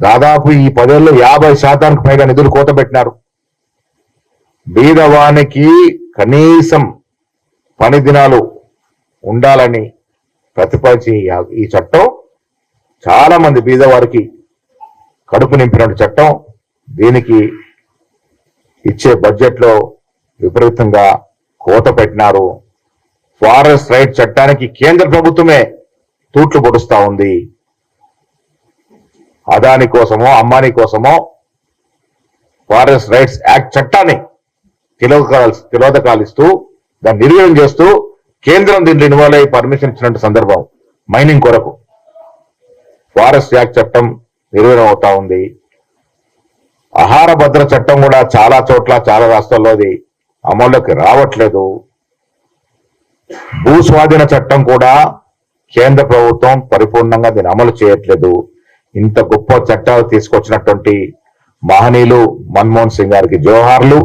దాదాపు ఈ పదేళ్ళు యాభై శాతానికి పైగా నిధులు కోత పెట్టినారు బీదవానికి కనీసం పని దినాలు ఉండాలని ప్రతిపాదించి ఈ- చట్టం చాలా మంది బీదవారికి కడుపు నింపిన చట్టం. దీనికి ఇచ్చే బడ్జెట్లో విపరీతంగా కోత పెట్టినారు ఫారెస్ట్ రైట్ చట్టానికి కేంద్ర ప్రభుత్వమే తూట్లు పొడుస్తా ఉంది. అదాని కోసమో అమ్మాని కోసమో ఫారెస్ట్ రైట్స్ యాక్ట్ చట్టాన్ని తిలోదకాలు తిలోదకాలు ఇస్తూ దాన్ని నిర్వీర్యం చేస్తూ కేంద్రం దీన్ని ఇన్వాల్వ్ అయ్యి పర్మిషన్ ఇచ్చినట్టు సందర్భం మైనింగ్ కొరకు. ఫారెస్ట్ యాక్ట్ చట్టం నిర్వీర్యం అవుతా ఉంది. ఆహార భద్ర చట్టం కూడా చాలా చోట్ల చాలా రాష్ట్రాల్లో అది అమల్లోకి రావట్లేదు. భూ స్వాధీన చట్టం కూడా కేంద్ర ప్రభుత్వం పరిపూర్ణంగా దీన్ని అమలు చేయట్లేదు. ఇంత గొప్ప చట్టాలు తీసుకొచ్చినటువంటి మహనీయులు మన్మోహన్ సింగ్ గారికి జోహార్లు